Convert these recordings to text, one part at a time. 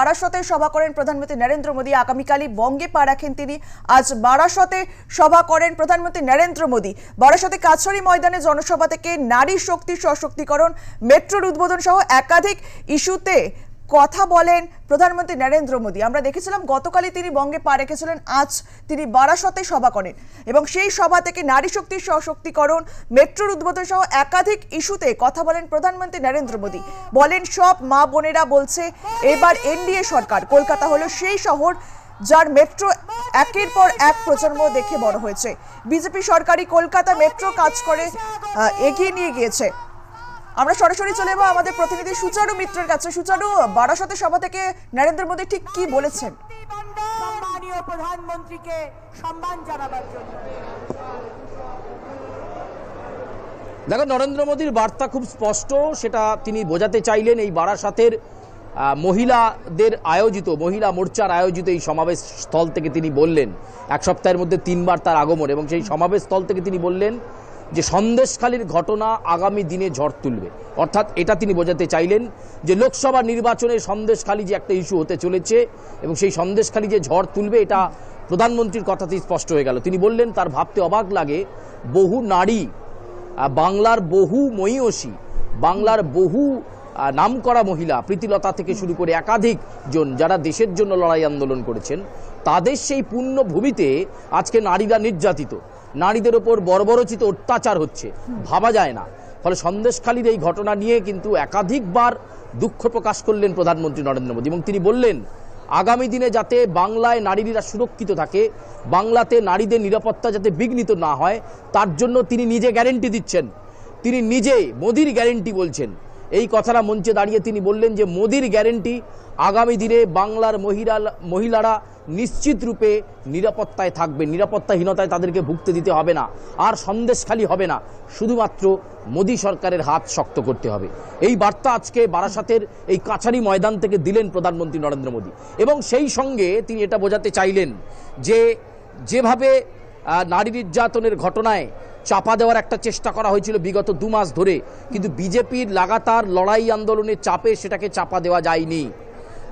বারাসতে সভা করেন প্রধানমন্ত্রী নরেন্দ্র মোদী। আগামীকালই বঙ্গে পা রাখেন তিনি। আজ বারাসতে সভা করেন প্রধানমন্ত্রী নরেন্দ্র মোদী। বারাসতে কাছড়ি ময়দানে জনসভা থেকে নারী শক্তি সশক্তিকরণ, মেট্রোর উদ্বোধন সহ একাধিক ইস্যুতে কথা বলেন প্রধানমন্ত্রী নরেন্দ্র মোদী। আমরা দেখেছিলাম গতকালই তিনি বঙ্গে পা রেখেছিলেন, আজ তিনি বারাসতে সভা করেন। এবং সেই সভা থেকে নারী শক্তির সশক্তিকরণ, মেট্রোর উদ্বোধন সহ একাধিক ইস্যুতে কথা বলেন প্রধানমন্ত্রী নরেন্দ্র মোদী। বলেন, সব মা বোনেরা বলছে, এবার এনডিএ সরকার, কলকাতা হলো সেই শহর যার মেট্রো একের পর এক প্রজন্ম দেখে বড় হয়েছে। বিজেপি সরকারি কলকাতা মেট্রো কাজ করে এগিয়ে নিয়ে গিয়েছে। আমরা সরাসরি চলে যাব আমাদের প্রতিনিধি সুচারু মিত্রের কাছে। সুচারু বারাসতে সভা থেকে নরেন্দ্র মোদী ঠিক কি বলেছেন? সম্মানীয় প্রধানমন্ত্রীকে সম্মান জানাবার জন্য। দেখো নরেন্দ্র মোদীর বার্তা খুব স্পষ্ট সেটা তিনি বোঝাতে চাইলেন এই বারাসাতের আহ, মহিলাদের আয়োজিত মহিলা মোর্চার আয়োজিত এই সমাবেশ স্থল থেকে তিনি বললেন। এক সপ্তাহের মধ্যে তিনবার তার আগমন এবং সেই সমাবেশ স্থল থেকে তিনি বললেন যে সন্দেশখালীর ঘটনা আগামী দিনে ঝড় তুলবে। অর্থাৎ এটা তিনি বোঝাতে চাইলেন যে লোকসভা নির্বাচনে সন্দেশখালী যে একটা ইস্যু হতে চলেছে এবং সেই সন্দেশখালী যে ঝড় তুলবে এটা প্রধানমন্ত্রীর কথাতেই স্পষ্ট হয়ে গেল। তিনি বললেন তার ভাবতে অবাক লাগে বহু নারী বাংলার বহু মহিষী বাংলার বহু আহ, নামকরা মহিলা প্রীতিলতা থেকে শুরু করে একাধিক জন যারা দেশের জন্য লড়াই আন্দোলন করেছেন তাদের সেই পূর্ণ ভূমিতে আজকে নারীরা নির্যাতিত। নারীদের ওপর বর্বরচিত অত্যাচার হচ্ছে। ভাবা যায় না। ফলে সন্দেশখালীর এই ঘটনা নিয়ে কিন্তু একাধিকবার দুঃখ প্রকাশ করলেন প্রধানমন্ত্রী নরেন্দ্র মোদী এবং তিনি বললেন, আগামী দিনে যাতে বাংলায় নারীরা সুরক্ষিত থাকে, বাংলাতে নারীদের নিরাপত্তা যাতে বিঘ্নিত না হয়, তার জন্য তিনি নিজে গ্যারেন্টি দিচ্ছেন। তিনি নিজে মোদির গ্যারেন্টি বলছেন। এই কথাটা মঞ্চে দাঁড়িয়ে তিনি বললেন যে, মোদির গ্যারেন্টি আগামী দিনে বাংলার মহিলা মহিলারা নিশ্চিত রূপে নিরাপত্তায় থাকবে। নিরাপত্তাহীনতায় তাদেরকে ভুগতে দিতে হবে না। আর সন্দেশখালি হবে না। শুধুমাত্র মোদী সরকারের হাত শক্ত করতে হবে। এই বার্তা আজকে বারাসাতের এই কাছারি ময়দান থেকে দিলেন প্রধানমন্ত্রী নরেন্দ্র মোদী। এবং সেই সঙ্গে তিনি এটা বোঝাতে চাইলেন যে, যেভাবে নারী নির্যাতনের ঘটনায় চাপা দেওয়ার একটা চেষ্টা করা হয়েছিল বিগত দু মাস ধরে। কিন্তু বিজেপির লাগাতার লড়াই আন্দোলনের চাপে সেটাকে চাপা দেওয়া যায়নি।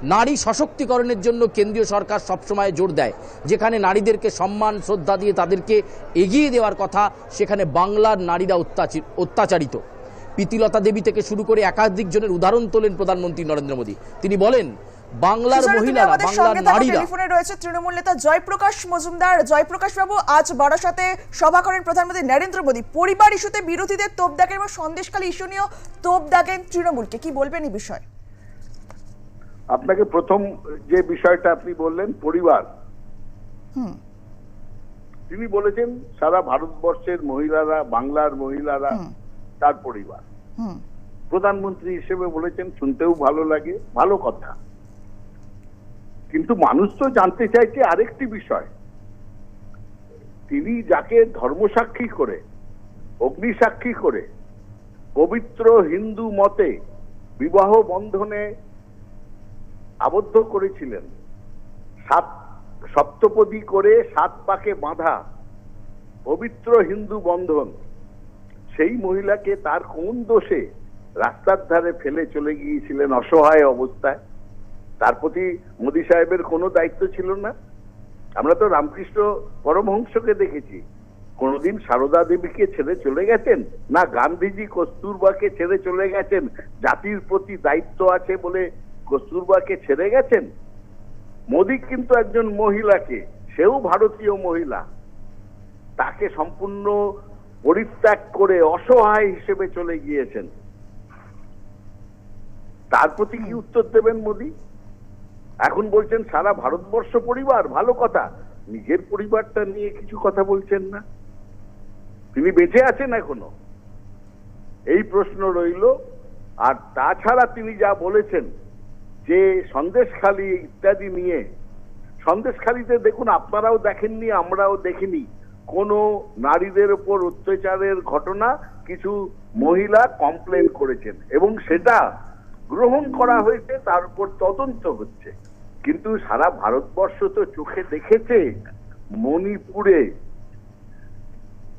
নারী সশক্তিকরণের জন্য কেন্দ্রীয় সরকার সবসময় জোর দেয়। যেখানে নারীদেরকে সম্মান, শ্রদ্ধা দিয়ে তাদেরকে এগিয়ে দেওয়ার কথা, সেখানে বাংলার নারীরা অত্যাচি- অত্যাচারিত। প্রীতিলতা দেবী থেকে শুরু করে একাধিক জনের উদাহরণ তোলেন প্রধানমন্ত্রী নরেন্দ্র মোদী। তিনি বলেন বাংলার মহিলারা বাংলার নারীরা। টেলিফোনে রয়েছে তৃণমূল নেতা জয়প্রকাশ মজুমদার। জয়প্রকাশ বাবু আজ বারাসতে সভা করেন প্রধানমন্ত্রী নরেন্দ্র মোদী। পরিবার ইস্যুতে বিরোধীদের তোপ দাগেন এবং সন্দেশখালী ইস্যু নিয়েও তোপ দাগেন তৃণমূলকে। কি বলবেন এই বিষয়ে? আপনাকে প্রথম যে বিষয়টা আপনি বললেন পরিবার। তিনি বলেছেন সারা ভারতবর্ষের মহিলারা বাংলার মহিলারা তার পরিবার। হুম। প্রধানমন্ত্রী হিসেবে বলেছেন শুনতেও ভালো লাগে ভালো কথা। কিন্তু মানুষ তো জানতে চাইছে আরেকটি বিষয়। তিনি যাকে ধর্মসাক্ষী করে অগ্নিসাক্ষী করে, পবিত্র হিন্দু মতে বিবাহ বন্ধনে আবদ্ধ করেছিলেন, সাত সপ্তপদী করে সাত পাকে বাঁধা পবিত্র হিন্দু বন্ধন, সেই মহিলাকে তার কোন দোষে রাস্তার ধারে ফেলে চলে গিয়েছিলেন অসহায় অবস্থায়? তার প্রতি মোদী সাহেবের কোনো দায়িত্ব ছিল না। আমরা তো রামকৃষ্ণ পরমহংসকে দেখেছি। কোনোদিন সারদা দেবীকে ছেড়ে চলে গেছেন না গান্ধীজি কস্তুরবাকে ছেড়ে চলে গেছেন? জাতির প্রতি দায়িত্ব আছে বলে কস্তুরবাকে ছেড়ে গেছেন? মোদী কিন্তু একজন মহিলাকে, সেও ভারতীয় মহিলা। তাকে সম্পূর্ণ পরিত্যাগ করে অসহায় হিসেবে চলে গিয়েছেন। তার প্রতি কি উত্তর দেবেন মোদী? এখন বলছেন সারা ভারতবর্ষ পরিবার, ভালো কথা। নিজের পরিবারটা নিয়ে কিছু কথা বলছেন না। তিনি বেঁচে আছেন এখনও? এই প্রশ্ন রইল। আর তাছাড়া তিনি যা বলেছেন, যে সন্দেশখালী ইত্যাদি নিয়ে, সন্দেশখালীতে দেখুন, আপনারাও দেখেননি, আমরাও দেখিনি। কোনো নারীদের উপর অত্যাচারের ঘটনা কিছু মহিলা কমপ্লেন করেছেন। এবং সেটা গ্রহণ করা হয়েছে, তার উপর তদন্ত হচ্ছে। কিন্তু সারা ভারতবর্ষ তো চোখে দেখেছে মণিপুরে।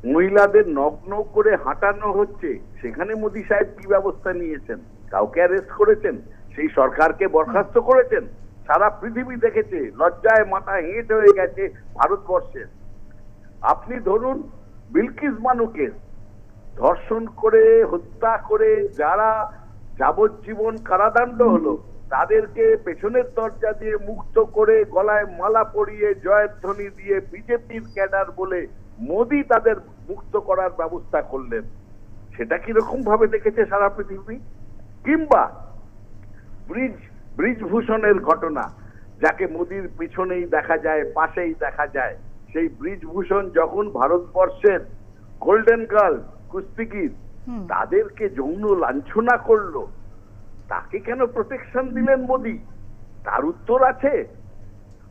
মহিলাদের নগ্ন করে হাঁটানো হচ্ছে। সেখানে মোদী সাহেব কি ব্যবস্থা নিয়েছেন? কাউকে অ্যারেস্ট করেছেন? সেই সরকারকে বরখাস্ত করেছেন? সারা পৃথিবী দেখেছে, লজ্জায় মাথা হেঁট হয়ে গেছে ভারতবর্ষের। আপনি ধরুন, বিলকিস মানুকে ধর্ষণ করে, হত্যা করে যারা যাবজ্জীবন কারাদণ্ড হলো। তাদেরকে পেছনের দরজা দিয়ে মুক্ত করে গলায় মালা পরিয়ে জয়ধ্বনি দিয়ে বিজেপির ক্যাডার বলে মোদি তাদের মুক্ত করার ব্যবস্থা করলেন। সেটা কীরকম ভাবে দেখেছে সারা পৃথিবী? কিংবা ব্রিজ, ব্রিজভূষণের ঘটনা, যাকে মোদির পিছনেই দেখা যায়, পাশেই দেখা যায়, সেই ব্রিজভূষণ যখন ভারতবর্ষের গোল্ডেন গার্ল কুস্তিগির তাদেরকে যৌন লাঞ্ছনা করল। তাকে কেন প্রোটেকশন দিলেন মোদি? তার উত্তর আছে।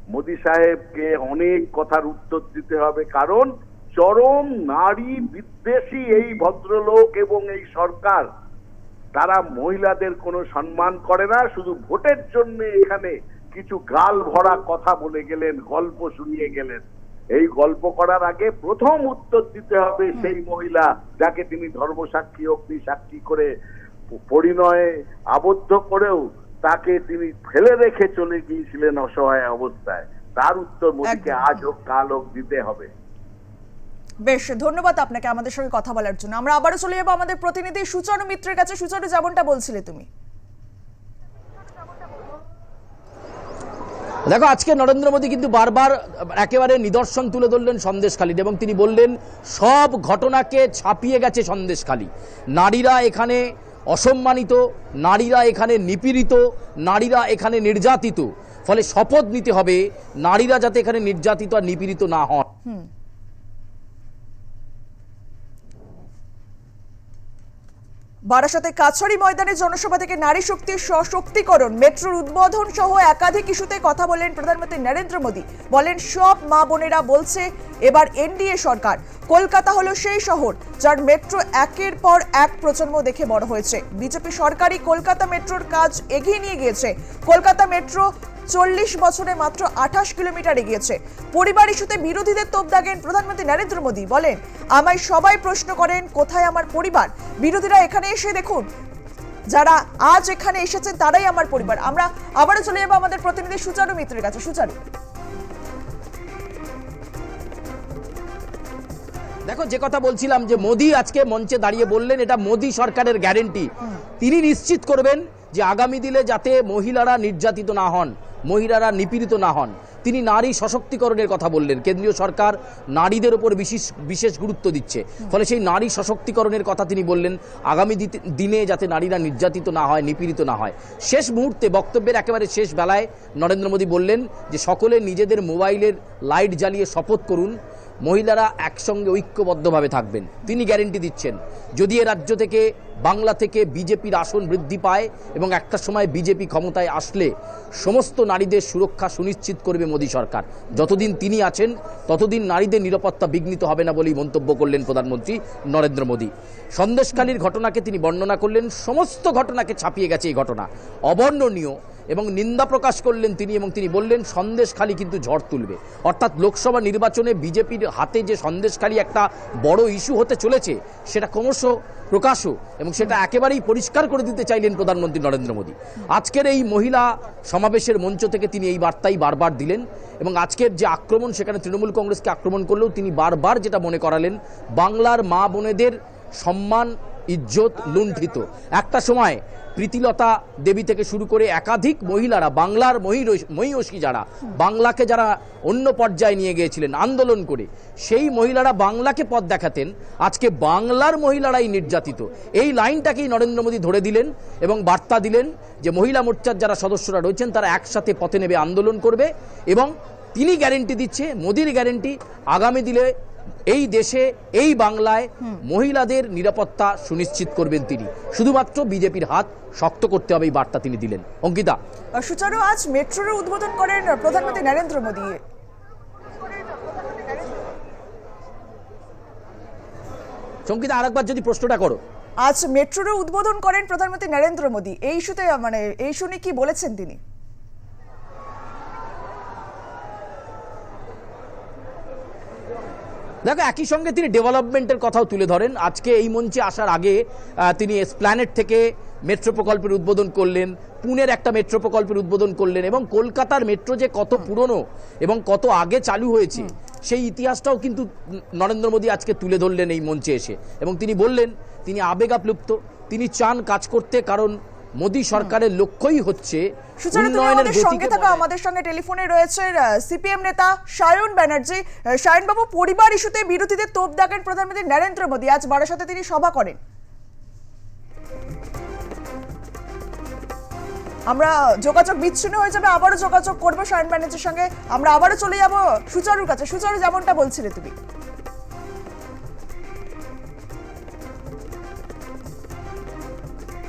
মোদি সাহেবকে অনেক কথার উত্তর দিতে হবে, কারণ চরম নারী বিদ্বেষী এই ভদ্রলোক এবং এই সরকার। তারা মহিলাদের কোনো সম্মান করে না, শুধু ভোটের জন্য এখানে কিছু গাল ভরা কথা বলে গেলেন, গল্প শুনিয়ে গেলেন। এই গল্প করার আগে প্রথম উত্তর দিতে হবে সেই মহিলা যাকে তিনি ধর্মসাক্ষী অগ্নি সাক্ষী করে পরিণয়ে আবদ্ধ করেও তাকে তিনি ফেলে রেখে চলে গিয়েছিলেন অসহায় অবস্থায়। তার উত্তর মোদীকে আজ হোক কাল হোক দিতে হবে। বেশ ধন্যবাদ আপনাকে আমাদের সঙ্গে কথা বলার জন্য। আমরা আবারও চলে যাব আমাদের প্রতিনিধি সুচারু মিত্রের কাছে। সুচারু যেমনটা বলছিলে তুমি। দেখো, আজকে নরেন্দ্র মোদী কিন্তু বারবার একেবারে নিদর্শন তুলে ধরলেন সন্দেশখালীর এবং তিনি বললেন, সব ঘটনাকে ছাপিয়ে গেছে সন্দেশখালী নারীরা এখানে অসম্মানিত, নারীরা এখানে নিপীড়িত, নারীরা এখানে নির্যাতিত। ফলে শপথ নিতে হবে, নারীরা যাতে এখানে নির্যাতিত আর নিপীড়িত না হন। বারাসাতে কাছারি ময়দানে জনসভা থেকে নারী শক্তির সশক্তিকরণ, মেট্রোর উদ্বোধন সহ একাধিক ইস্যুতে কথা বলেন প্রধানমন্ত্রী নরেন্দ্র মোদী। বলেন, সব মা বোনেরা বলছে, এবার এনডিএ সরকার। কলকাতা হলো সেই শহর যার মেট্রো একের পর এক প্রজন্ম দেখে বড় হয়েছে। বিজেপি সরকারই কলকাতা মেট্রোর কাজ এগিয়ে নিয়ে গিয়েছে। কলকাতা মেট্রো চল্লিশ বছরে মাত্র আঠাশ কিলোমিটার এগিয়েছে। পরিবার ইস্যুতে বিরোধীদের তোপ দাগেন প্রধানমন্ত্রী নরেন্দ্র মোদী। বলেন আমায় সবাই প্রশ্ন করেন কোথায় আমার পরিবার? বিরোধীরা এখানে এসে দেখুন যারা আজ এখানে এসেছেন তারাই আমার পরিবার। আমরা আবারও চলে যাব আমাদের প্রতিনিধি সুচারু মিত্রের কাছে। সুচারু। দেখো যে কথা বলছিলাম যে মোদি আজকে মঞ্চে দাঁড়িয়ে বললেন এটা মোদি সরকারের গ্যারেন্টি তিনি নিশ্চিত করবেন যে আগামী দিনে যাতে মহিলারা নির্যাতিত না হন। মহিলারা নিপীড়িত না হন। তিনি নারী সশক্তিকরণের কথা বললেন। কেন্দ্রীয় সরকার নারীদের উপর বিশেষ বিশেষ গুরুত্ব দিচ্ছে। ফলে সেই নারী সশক্তিকরণের কথা তিনি বললেন, আগামী দিনে যাতে নারীরা নির্যাতিত না হয়, নিপীড়িত না হয়। শেষ মুহূর্তে বক্তব্যের একেবারে শেষ বেলায় নরেন্দ্র মোদী বললেন যে, সকলে নিজেদের মোবাইলের লাইট জ্বালিয়ে শপথ করুন। মহিলারা একসঙ্গে ঐক্যবদ্ধভাবে থাকবেন। তিনি গ্যারেন্টি দিচ্ছেন, যদি এ রাজ্য থেকে বাংলা থেকে বিজেপির আসন বৃদ্ধি পায় এবং একটা সময় বিজেপি ক্ষমতায় আসলে সমস্ত নারীদের সুরক্ষা সুনিশ্চিত করবে মোদী সরকার। যতদিন তিনি আছেন, ততদিন নারীদের নিরাপত্তা বিঘ্নিত হবে না বলেই মন্তব্য করলেন প্রধানমন্ত্রী নরেন্দ্র মোদী। সন্দেশখালীর ঘটনাকে তিনি বর্ণনা করলেন, সমস্ত ঘটনাকে ছাপিয়ে গেছে এই ঘটনা। অবর্ণনীয় এবং নিন্দা প্রকাশ করলেন তিনি এবং তিনি বললেন সন্দেশখালী কিন্তু ঝড় তুলবে। অর্থাৎ লোকসভা নির্বাচনে বিজেপির হাতে যে সন্দেশখালী একটা বড় ইস্যু হতে চলেছে, সেটা ক্রমশ প্রকাশও এবং সেটা একেবারেই পরিষ্কার করে দিতে চাইলেন প্রধানমন্ত্রী নরেন্দ্র মোদী। আজকের এই মহিলা সমাবেশের মঞ্চ থেকে তিনি এই বার্তাই বারবার দিলেন এবং আজকের যে আক্রমণ, সেখানে তৃণমূল কংগ্রেসকে আক্রমণ করলেও তিনি বারবার যেটা মনে করালেন, বাংলার মা বোনেদের সম্মান ইজ্জত লুণ্ঠিত। একটা সময় প্রীতিলতা দেবী থেকে শুরু করে একাধিক মহিলারা, বাংলার মহিষ- যারা, বাংলাকে যারা অন্য পর্যায়ে নিয়ে গিয়েছিলেন, আন্দোলন করে, সেই মহিলারা বাংলাকে পথ দেখাতেন। আজকে বাংলার মহিলারাই নির্যাতিত। এই লাইনটাকেই নরেন্দ্র মোদী ধরে দিলেন এবং বার্তা দিলেন যে মহিলা মোর্চার যারা সদস্যরা রয়েছেন, তারা একসাথে পথে নেবে আন্দোলন করবে এবং তিনি গ্যারেন্টি দিচ্ছে, মোদির গ্যারেন্টি আগামী দিনে এই দেশে এই বাংলায় মহিলাদের নিরাপত্তা সুনিশ্চিত করবেন তিনি। শুধুমাত্র বিজেপির হাত শক্ত করতে হবে এই বার্তা তিনি দিলেন। অঙ্কিতা। সুচারু আজ মেট্রোর উদ্বোধন করেন প্রধানমন্ত্রী নরেন্দ্র মোদী। অঙ্কিতা আরেকবার যদি প্রশ্নটা করো। আজ মেট্রোর উদ্বোধন করেন প্রধানমন্ত্রী নরেন্দ্র মোদী। এই ইস্যুতে মানে এই শুনে কি বলেছেন তিনি? দেখো একই সঙ্গে তিনি ডেভেলপমেন্টের কথাও তুলে ধরেন। আজকে এই মঞ্চে আসার আগে তিনি এসপ্ল্যানেট থেকে মেট্রো প্রকল্পের উদ্বোধন করলেন পুনের একটা মেট্রো প্রকল্পের উদ্বোধন করলেন এবং কলকাতার মেট্রো যে কত পুরনো এবং কত আগে চালু হয়েছে সেই ইতিহাসটাও কিন্তু নরেন্দ্র মোদী আজকে তুলে ধরলেন এই মঞ্চে এসে। এবং তিনি বললেন তিনি আবেগাপ্লুপ্ত তিনি চান কাজ করতে কারণ মোদী সরকারের লক্ষ্যই হচ্ছে উন্নয়নের সঙ্গে থাকো আমাদের সঙ্গে টেলিফোনে রয়েছে সিপিএম নেতা সায়ন ব্যানার্জি। সায়ন বাবু পরিবার ইস্যুতে বিরোধীদের তোপ দাগেন প্রধানমন্ত্রী নরেন্দ্র মোদী। আজ বারাসাতে তিনি সভা করেন। আমরা যোগাযোগ বিচ্ছিন্ন হয়ে যাবে আবারও যোগাযোগ করব সায়ন ব্যানার্জির সঙ্গে। আমরা আবারও চলে যাব সুচারুর কাছে। সুচারু যেমনটা বলছিলে তুমি।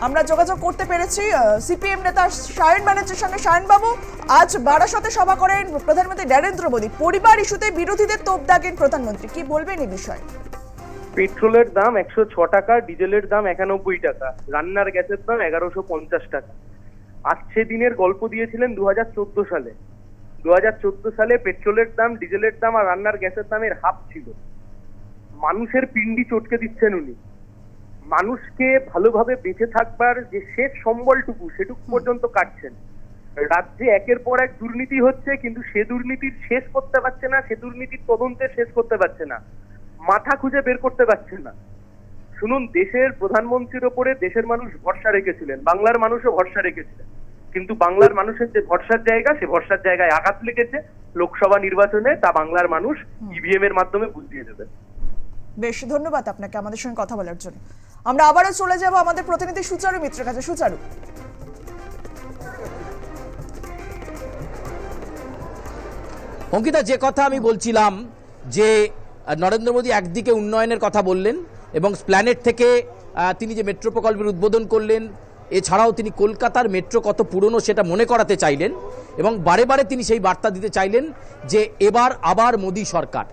আমরা যোগাযোগ করতে পেরেছি সিপিএম নেতা সায়ন ব্যানার্জির সঙ্গে। সায়ন বাবু আজ বারাসতে সভা করেন প্রধানমন্ত্রী নরেন্দ্র মোদী। পরিবার ইস্যুতে বিরোধীদের তোপ দাগেন প্রধানমন্ত্রী। কি বলবেন এই বিষয়ে? পেট্রোলের দাম একশো ছ টাকা, ডিজেলের দাম একানব্বই টাকা। রান্নার গ্যাসের দাম এগারোশো পঞ্চাশ টাকা। আজকে দিনের গল্প দিয়েছিলেন দু হাজার চোদ্দ সালে। দু হাজার চোদ্দ সালে পেট্রোলের দাম, ডিজেলের দাম আর রান্নার গ্যাসের দামের হাফ ছিল। মানুষের পিন্ডি চটকে দিচ্ছেন উনি। মানুষকে ভালোভাবে বেঁচে থাকবার যে শেষ সম্বলটুকু সেটুকু পর্যন্ত কাটছেন। রাজ্যে একের পর এক দুর্নীতি হচ্ছে কিন্তু সে দুর্নীতির শেষ করতে পারছে না সে দুর্নীতির তদন্তে শেষ করতে পারছে না। মাথা খুঁজে বের করতে পারছে না। শুনুন দেশের প্রধানমন্ত্রীর ওপরে দেশের মানুষ ভরসা রেখেছিলেন বাংলার মানুষও ভরসা রেখেছিলেন। কিন্তু বাংলার মানুষের যে ভরসার জায়গা সে ভরসার জায়গায় আঘাত লেগেছে লোকসভা নির্বাচনে তা বাংলার মানুষ ইভিএম এর মাধ্যমে বুঝিয়ে দেবে। বেশ ধন্যবাদ আপনাকে আমাদের সঙ্গে কথা বলার জন্য। আমরা আবারও চলে যাব আমাদের প্রতিনিধি সুচারু মিত্রের কাছে। সুচারু। অঙ্কিতা, যে কথা আমি বলছিলাম যে নরেন্দ্র মোদী একদিকে উন্নয়নের কথা বললেন এবং স্প্ল্যানেট থেকে তিনি যে মেট্রো প্রকল্পের উদ্বোধন করলেন, এছাড়াও তিনি কলকাতার মেট্রো কত পুরনো সেটা মনে করাতে চাইলেন এবং বারে বারে তিনি সেই বার্তা দিতে চাইলেন যে, এবার আবার মোদী সরকার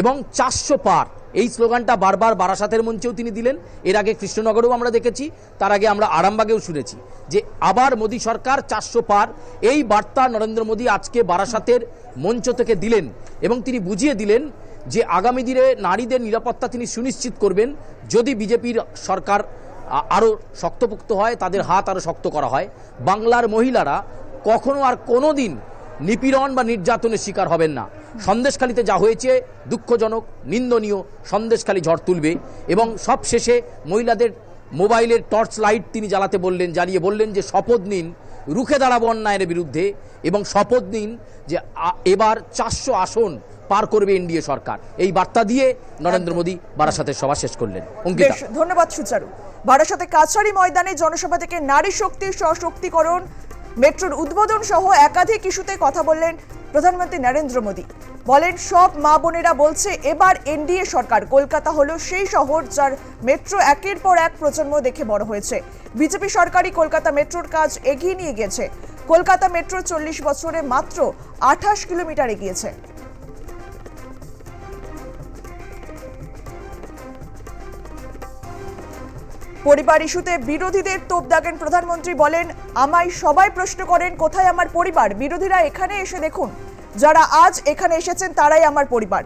এবং চারশো পার এই স্লোগানটা বারবার বারাসাতের মঞ্চেও তিনি দিলেন। এর আগে কৃষ্ণনগরেও আমরা দেখেছি, তার আগে আমরা আরামবাগেও শুনেছি যে আবার মোদী সরকার চারশো পার। এই বার্তা নরেন্দ্র মোদী আজকে বারাসাতের মঞ্চ থেকে দিলেন এবং তিনি বুঝিয়ে দিলেন যে আগামী দিনে নারীদের নিরাপত্তা তিনি সুনিশ্চিত করবেন। যদি বিজেপির সরকার আরও শক্তপোক্ত হয়, তাদের হাত আরও শক্ত করা হয়। বাংলার মহিলারা কখনো আর কোনো দিন নিপীড়ন বা নির্যাতনের শিকার হবেন না। সন্দেশখালিতে যা হয়েছে, দুঃখজনক, নিন্দনীয়, সন্দেশখালি ঝড় তুলবে এবং সব শেষে মহিলাদের মোবাইলের টর্চ লাইট তিনি জ্বালাতে বললেন জ্বালিয়ে বললেন যে শপথ নিন, রুখে দাঁড়াবো অন্যায়ের বিরুদ্ধে এবং শপথ নিন যে এবার চারশো আসন পার করবে এনডিএ সরকার। এই বার্তা দিয়ে নরেন্দ্র মোদী বারাসাতের সভা শেষ করলেন। ধন্যবাদ সুচারু। বারাসাতে কাছারি ময়দানে জনসভা থেকে নারী শক্তির সশক্তিকরণ মেট্রোর উদ্বোধন সহ একাধিক ইস্যুতে কথা বললেন প্রধানমন্ত্রী নরেন্দ্র মোদী। বলেন, সব মা বোনেরা বলছে, এবার এনডিএ সরকার, কলকাতা হলো সেই শহর যার মেট্রো একের পর এক প্রজন্ম দেখে বড় হয়েছে। বিজেপি সরকারই কলকাতা মেট্রোর কাজ এগিয়ে নিয়ে গেছে। কলকাতা মেট্রো চল্লিশ বছরে মাত্র আঠাশ কিলোমিটার এগিয়েছে। পরিবার ইস্যুতে বিরোধীদের তোপ দাগেন প্রধানমন্ত্রী বলেন, আমায় সবাই প্রশ্ন করেন, কোথায় আমার পরিবার? বিরোধীরা এখানে এসে দেখুন, যারা আজ এখানে এসেছেন তারাই আমার পরিবার।